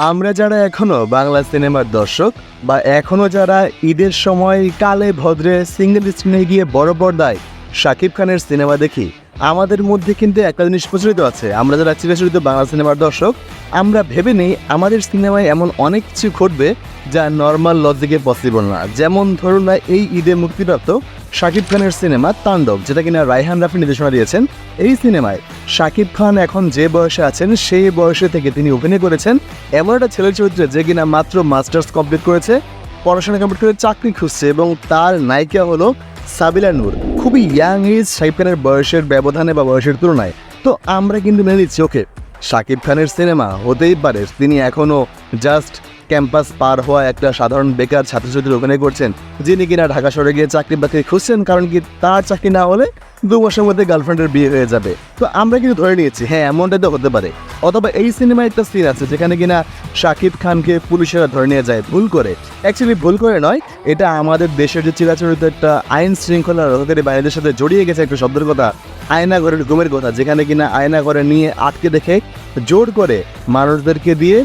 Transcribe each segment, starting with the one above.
আমরা যারা এখনও বাংলা সিনেমার দর্শক বা এখনও যারা ঈদের সময় কালে ভদ্রে সিঙ্গেল স্ক্রিনে গিয়ে বড় পর্দায় শাকিব খানের সিনেমা দেখি, আমাদের মধ্যে কিন্তু একটা জিনিস প্রচলিত আছে। আমরা যারা চিরাচরিত বাংলা সিনেমার দর্শক, আমরা ভেবে নেই আমাদের সিনেমায় এমন অনেক কিছু ঘটবে যা নর্মাল লজিকে পসিবল না। যেমন ধরুন না, এই ঈদে মুক্তিপ্রাপ্ত শাকিব খানের সিনেমা তাণ্ডব, যেটা কিনা রায়হান রাফি নির্দেশনা দিয়েছেন। এই সিনেমায় শাকিব খান এখন যে বয়সে আছেন, সেই বয়সে থেকে তিনি অভিনয় করেছেন। এমন একটা ছেলে চরিত্রে যে কিনা মাত্র মাস্টার্স কমপ্লিট করেছে, পড়াশোনা কমপ্লিট করে চাকরি খুঁজছে এবং তার নায়িকা হলো সাবিলা নূর। খুবই ইয়াং এজ শাকিব খানের বয়সের ব্যবধানে বা বয়সের তুলনায়। তো আমরা কিন্তু মেনে নিচ্ছি ওকে শাকিব খানের সিনেমা হতেই পারে, তিনি এখনও জাস্ট ক্যাম্পাস পার হওয়া একটা সাধারণ বেকার ছাত্রছাত্রীর অভিনয় করছেন, যিনি কিনা ঢাকা শহরে গিয়ে চাকরি বাকরি খুঁজছেন, কারণ কি তার চাকরি না হলে দু বছরের মধ্যে গার্লফ্রেন্ডের বিয়ে হয়ে যাবে। তো আমরা কিন্তু ধরে নিয়েছি হ্যাঁ এমনটাই তো হতে পারে। অথবা এই সিনেমায় একটা সিন আছে যেখানে কিনা শাকিব খানকে পুলিশেরা ধরে নিয়ে যায় ভুল করে। অ্যাকচুয়ালি ভুল করে নয়, এটা আমাদের দেশের যে চিরাচরিত একটা আইন শৃঙ্খলা রক্ষাকারী বাহিনীদের সাথে জড়িয়ে গেছে একটা শব্দের কথা আয়না ঘরের ঘুমের কথা, যেখানে কিনা আয়না ঘরে নিয়ে আটকে দেখে জোর করে মানুষদেরকে দিয়ে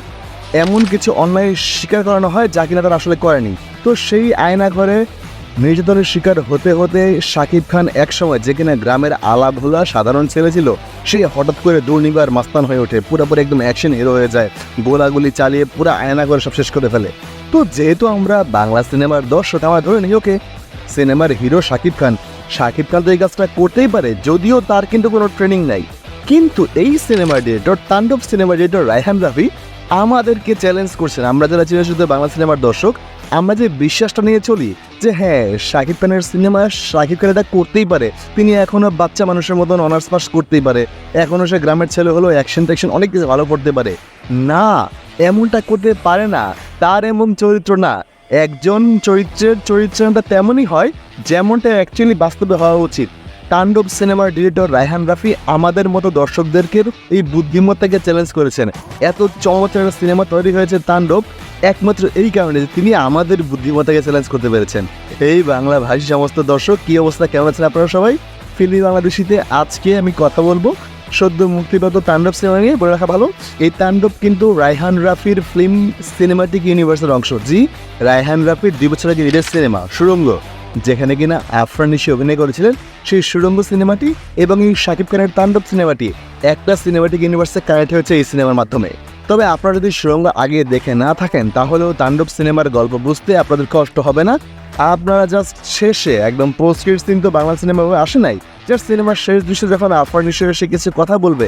এমন কিছু অন্যায় স্বীকার করানো হয় যা কিনা তারা আসলে করেনি। তো সেই আয়না ঘরে নির্যাতনের শিকার হতে হতে শাকিব খান একসময় যে কিনা গ্রামের আলাভোলা সাধারণ ছেলে ছিল, সে হঠাৎ করে দুর্নিবার মাস্তান হয়ে ওঠে, পুরোপুরি একদম অ্যাকশন হিরো হয়ে যায়, গোলাগুলি চালিয়ে পুরো আয়না করে সব শেষ করে ফেলে। তো যেহেতু আমরা বাংলা সিনেমার দর্শক, আমরা ধরে নিই ওকে সিনেমার হিরো শাকিব খান শাকিব খান তো এই কাজটা করতেই পারে, যদিও তার কিন্তু কোনো ট্রেনিং নাই। কিন্তু এই সিনেমার ডিরেক্টর তাণ্ডব সিনেমার ডিরেক্টর রায়হান রাফি আমাদেরকে চ্যালেঞ্জ করছেন। আমরা যারা চিরশুদ্ধ বাংলা সিনেমার দর্শক, আমরা যে বিশ্বাসটা নিয়ে চলি, যে হ্যাঁ শাকিব খানের সিনেমা শাকিব খান এটা করতেই পারে। তিনি এখনও বাচ্চা মানুষের মতন অনার্স পাস করতেই পারে। এখনও সে গ্রামের ছেলে হলেও অ্যাকশন ট্যাকশন অনেক কিছু ভালো করতে পারে। না, এমনটা করতে পারে না। তার এমন চরিত্র না। একজন চরিত্রের চরিত্রটা তেমনই হয়, যেমনটা অ্যাকচুয়ালি বাস্তবে হওয়া উচিত। তাণ্ডব সিনেমার ডিরেক্টর রায়হান রাফি আমাদের মতো দর্শকদেরকে এই বুদ্ধিমত্তাকে চ্যালেঞ্জ করেছেন। এত চমৎকার সিনেমা তৈরি হয়েছে তাণ্ডব, একমাত্র এই কারণে যে তিনি আমাদের বুদ্ধিমত্তাকে চ্যালেঞ্জ করতে পেরেছেন। এই বাংলা ভাষী সমস্ত দর্শক, কী অবস্থা? কেমন আছেন আপনারা সবাই? ফিল্মি বাংলাদেশিতে আজকে আমি কথা বলব সদ্য মুক্তিপ্রাপ্ত তাণ্ডব সিনেমা নিয়ে, বলে রাখা ভালো। এই তাণ্ডব কিন্তু রায়হান রাফির ফিল্ম সিনেমাটিক ইউনিভার্সের অংশ। জি, রায়হান রাফির দুই বছর আগে ঈদের সিনেমা, সুরঙ্গ। যেখানে কিনা আফরান নিশি অভিনয় করেছিলেন সেই সুরঙ্গ সিনেমাটি এবং এই শাকিব খানের তাণ্ডব সিনেমাটি। একটা সিনেমাটিক ইউনিভার্সে কানেক্ট হয়েছে এই সিনেমার মাধ্যমে। তবে আপনারা যদি সুরঙ্গ আগে দেখে না থাকেন, তাহলেও তাণ্ডব সিনেমার গল্প বুঝতে আপনাদের কষ্ট হবে না। আপনারা জাস্ট শেষে একদম পোস্ট সিন তো বাংলা সিনেমা আসে নাই জাস্ট সিনেমার শেষ দৃশ্যে যখন আফরান নিশি এসে কিছু কথা বলবে,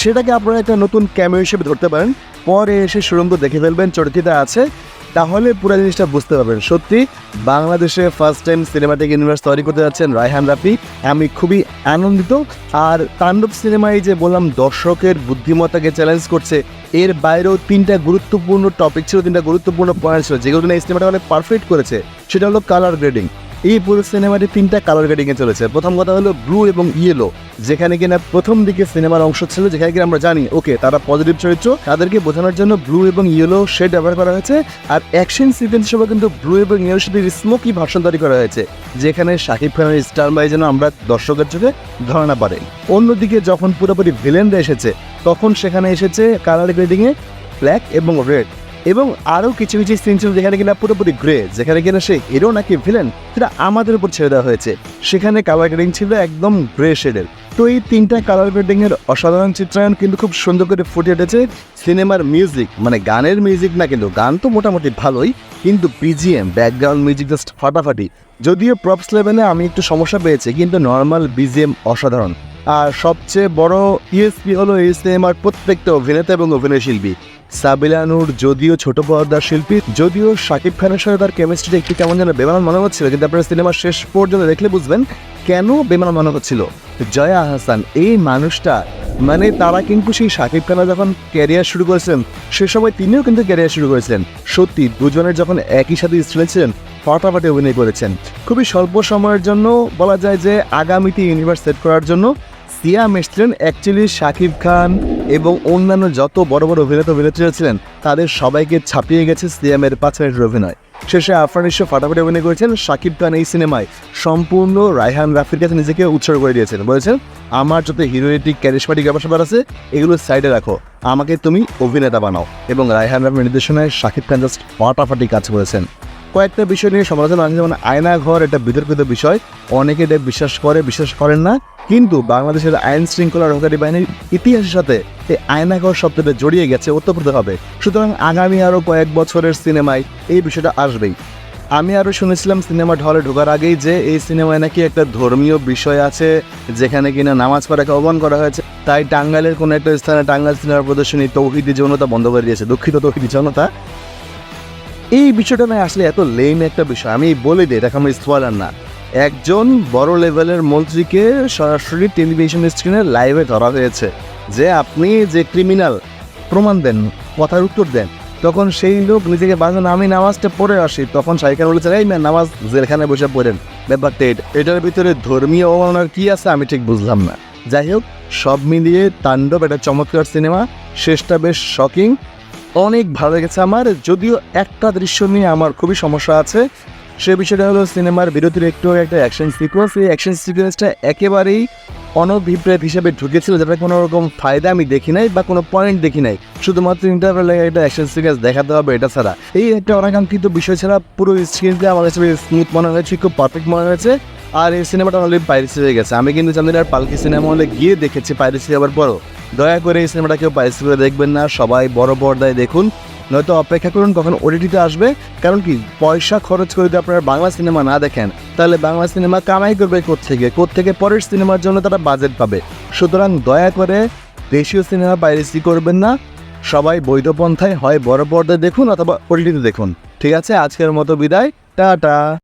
সেটাকে আপনারা একটা নতুন ক্যামেরা হিসেবে ধরতে পারেন। পরে এসে সুরঙ্গ দেখে ফেলবেন, চরিত্রটা আছে তাহলে পুরো জিনিসটা বুঝতে পারবেন। সত্যি, বাংলাদেশে ফার্স্ট টাইম সিনেমাটিক ইউনিভার্স তৈরি করতে যাচ্ছেন রায়হান রাফি। আমি খুবই আনন্দিত। আর তাণ্ডব সিনেমায় যে বললাম, দর্শকের বুদ্ধিমত্তাকে চ্যালেঞ্জ করছে, এর বাইরেও তিনটা গুরুত্বপূর্ণ টপিক ছিল, তিনটা গুরুত্বপূর্ণ পয়েন্ট ছিল, যেগুলো এই সিনেমাটা অনেক পারফেক্ট করেছে। সেটা হলো কালার গ্রেডিং এই পুরো সিনেমাটি তিনটা কালার গ্রেডিংয়ে চলেছে। প্রথম কথা হলো ব্লু এবং ইয়েলো যেখানে কিনা প্রথম দিকে সিনেমার অংশ ছিল, যেখানে কিনা আমরা জানি ওকে তারা পজিটিভ চরিত্র, তাদেরকে বোঝানোর জন্য ব্লু এবং ইয়েলো শেড ব্যবহার করা হয়েছে, আর অ্যাকশন সিকোয়েন্স হিসেবে কিন্তু ব্লু এবং ইয়েলোর সাথে স্মোকি ভার্সন তৈরি করা হয়েছে, যেখানে শাকিব খানের স্টার বাই যেন আমরা দর্শকের চোখে ধারণা পারে অন্যদিকে যখন পুরোপুরি ভিলেনরা এসেছে, তখন সেখানে এসেছে কালার গ্রেডিংয়ে ব্ল্যাক এবং রেড এবং আরও কিছু কিছু সিন ছিল যেখানে কিনা পুরোপুরি গ্রে যেখানে কিনা সে হিরো নাকি ভিলেন সেটা আমাদের উপর ছেড়ে দেওয়া হয়েছে। সেখানে কালার গ্রেডিং ছিল একদম গ্রে শেডের তো এই তিনটা কালার গ্রেডিং এর অসাধারণ চিত্রায়ন কিন্তু খুব সুন্দর করে ফুটে উঠেছে সিনেমার মিউজিক মানে গানের মিউজিক না কিন্তু, গান তো মোটামুটি ভালোই, কিন্তু বিজিএম ব্যাকগ্রাউন্ড মিউজিক জাস্ট ফাটাফাটি। যদিও প্রপস লেভেলে আমি একটু সমস্যা পেয়েছি, কিন্তু নর্মাল বিজিএম অসাধারণ। আর সবচেয়ে বড় ইএসপি হলো এই সিনেমার প্রত্যেকটা অভিনেতা এবং অভিনয় শিল্পী সাবিলা নূর যদিও ছোট পর্দার শিল্পী, যদিও শাকিব খানের সাথে তার কেমিস্ট্রিটা একটু কেমন যেন বেমান মনে হচ্ছিল, কিন্তু আপনারা সিনেমার শেষ পর্যন্ত দেখলে বুঝবেন কেন বেমান মনে হচ্ছিল। জয়া আহসান এই মানুষটা মানে তারা কিন্তু সেই শাকিব খানা যখন ক্যারিয়ার শুরু করেছেন সে সময় তিনিও কিন্তু ক্যারিয়ার শুরু করেছেন সত্যি, দুজনের যখন একই সাথে স্টুডেন্ট ছিলেন, ফাটাফাটি অভিনয় করেছেন। খুবই স্বল্প সময়ের জন্য বলা যায় যে আগামীতে ইউনিভার্স সেট করার জন্য সিয়াম এসছিলেন অ্যাকচুয়ালি শাকিব খান। এবং অন্যান্য যত বড় বড় অভিনেতা অভিনেত্রীরা ছিলেন তাদের সবাইকে ছাপিয়ে গেছে সিয়ামের পাঁচ অভিনয়। শেষে আফরান ইস্যু ফাটাফাটি অভিনয় করেছেন, শাকিব খান এই সিনেমায় সম্পূর্ণ রায়হান রাফির কাছে নিজেকে উৎসর্গ করে দিয়েছেন। বলেছেন, আমার যত হিরোয়েটিক ক্যারিসমাটিক ব্যাপার স্যাপার আছে, এগুলো সাইডে রাখো। আমাকে তুমি অভিনেতা বানাও। এবং রায়হান রাফির নির্দেশনায় শাকিব খান জাস্ট ফাটাফাটি কাজ করেছেন। কয়েকটা বিষয় নিয়ে সমালোচনা আছে যেমন আয়না ঘর একটা বিতর্কিত বিষয়। অনেকে এটা বিশ্বাস করে, বিশ্বাস করেন না। কিন্তু বাংলাদেশের আইন শৃঙ্খলা রক্ষাকারী বাহিনীর ইতিহাসের সাথে এই আয়নাঘর শব্দটা জড়িয়ে গেছে, ওতপ্রোত হবে সুতরাং আগামী আরও কয়েক বছরের সিনেমায় এই বিষয়টা আসবেই। আমি আরও শুনেছিলাম সিনেমা হলে ঢোকার আগেই যে এই সিনেমায় নাকি একটা ধর্মীয় বিষয় আছে, যেখানে কিনা নামাজ পড়াকে আহ্বান করা হয়েছে। তাই টাঙ্গাইলের কোনো একটা স্থানে টাঙ্গাইল সিনেমা প্রদর্শনী তৌহিদি যৌনতা বন্ধ করে দিয়েছে, দুঃখিত তৌহিদি যৌনতা এই বিষয়টা না আসলে এত লেম একটা বিষয়। আমি বলে দিই, এটা আমার স্পয়লার না। একজন বড় লেভেলের মন্ত্রীকে সরাসরি টেলিভিশন স্ক্রিনে লাইভে ধরা হয়েছে যে আপনি যে ক্রিমিনাল প্রমাণ দেন, কথার উত্তর দেন, তখন সেই লোক নিজেকে বাঁচান আমি নামাজটা পড়ে আসি। তখন সাইকেল বলেছে, এই ম্যাম নামাজ জেলখানে বসে পড়েন। ব্যাপারটা এটা। এটার ভিতরে ধর্মীয় অবমাননার কী আছে আমি ঠিক বুঝলাম না। যাই হোক, সব মিলিয়ে তাণ্ডব একটা চমৎকার সিনেমা। শেষটা বেশ শকিং অনেক ভালো লেগেছে আমার, যদিও একটা দৃশ্য নিয়ে আমার খুবই সমস্যা আছে। সে বিষয়টা হলো সিনেমার বিরতির একটু একটা অ্যাকশন সিকোয়েন্স এই অ্যাকশন সিকোয়েন্সটা একেবারেই অনভিপ্রেত হিসেবে ঢুকেছিল, যেটা কোনো রকম ফায়দা আমি দেখি নাই বা কোনো পয়েন্ট দেখি নাই। শুধুমাত্র ইন্টারভেলে একটা অ্যাকশন সিকোয়েন্স দেখাতে হবে এটা ছাড়া। এই একটা অনাকাঙ্ক্ষিত বিষয় ছাড়া পুরো স্ক্রিনটা আমার কাছে স্মুথ মনে হয়েছে, খুব পারফেক্ট মনে হয়েছে। আর এই সিনেমাটা অলরেডি পাইরেসি হয়ে গেছে। আমি কিন্তু চান্দিনার পালকি সিনেমা হলে গিয়ে দেখেছি পাইরেসি হওয়ার পরও। দয়া করে এই সিনেমাটা কেউ পাইরেসি করে দেখবেন না, সবাই বড় পর্দায় দেখুন। নয়তো অপেক্ষা করুন কখন ওটিটিতে আসবে, কারণ কি, পয়সা খরচ করে যদি আপনারা বাংলা সিনেমা না দেখেন, তাহলে বাংলা সিনেমা কামাই করবে কোত্থেকে? কোত্থেকে পরের সিনেমার জন্য তারা বাজেট পাবে। সুতরাং দয়া করে দেশীয় সিনেমা পাইরেসি করবেন না, সবাই বৈধ পন্থায় হয় বড় পর্দায় দেখুন অথবা ওটিটিতে দেখুন। ঠিক আছে, আজকের মতো বিদায়, টাটা।